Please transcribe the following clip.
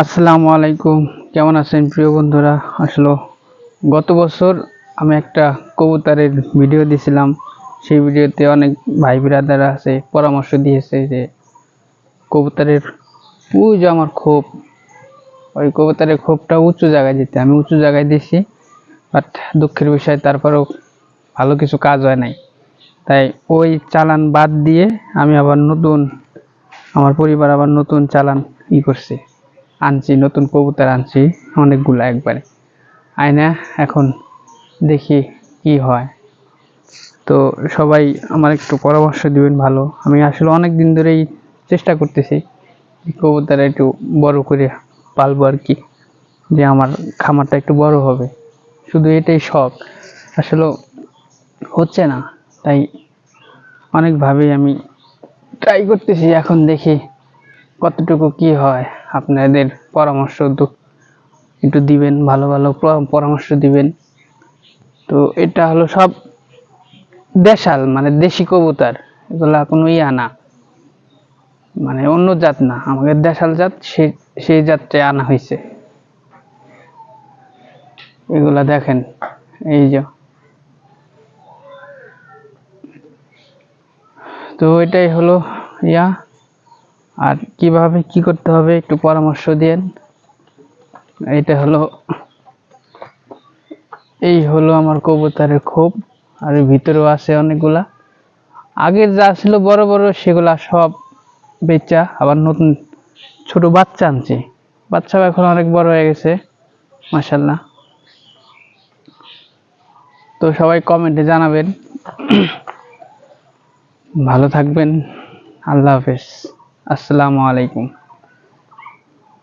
আসসালামু আলাইকুম। কেমন আছেন প্রিয় বন্ধুরা? আসলো গত বছর আমি একটা কবুতরের ভিডিও দিয়েছিলাম সেই ভিডিওতে অনেক ভাই বিরাদার আছে, পরামর্শ দিয়েছে যে কবুতরের ওই যে আমার খোপ। ওই কবুতরের খোপটা উঁচু জায়গায় দিতে। আমি উঁচু জায়গায় দিয়েছি বাট দুঃখের বিষয়, তারপরেও ভালো কিছু কাজ হয় নাই। তাই ওই চালান বাদ দিয়ে আমি আবার নতুন, আমার পরিবার আবার নতুন চালান ই করছে। আনছি, নতুন কবুতর আনছি, অনেকগুলো একবারে। আয়না, এখন দেখি কি হয়। তো সবাই আমার একটু পরামর্শ দিবেন ভালো। আমি আসলে অনেক দিন ধরেই চেষ্টা করতেছি কবুতর একটু বড় করে পালবো আর কি, যে আমার খামারটা একটু বড় হবে। শুধু এটাই শখ। আসলে হচ্ছে না, তাই অনেকভাবেই আমি ট্রাই করতেছি, এখন দেখি কতটুকু কি হয়। আপনাদের পরামর্শ একটু দিবেন, ভালো ভালো পরামর্শ দিবেন। তো এটা হলো সব দেশাল মানে দেশি কবুতর, এগুলা কোনো ইয়া না। মানে অন্য জাত না, আমাদের দেশাল জাত সেই সেই জাতটাই আনা হয়েছে। এগুলা দেখেন, এই যে। তো এটাই হলো ইয়া। আর কীভাবে কি করতে হবে একটু পরামর্শ দেন এটা হলো, এই হলো আমার কবুতরের খোপ আর ভিতরেও আছে অনেকগুলা। আগের যা ছিল বড় বড়, সেগুলা সব বেচা, আবার নতুন ছোট বাচ্চা আনছি। বাচ্চাও এখন অনেক বড় হয়ে গেছে মাসাল্লাহ তো সবাই কমেন্টে জানাবেন। ভালো থাকবেন, আল্লাহ হাফেজ। আসসালামু আলাইকুম।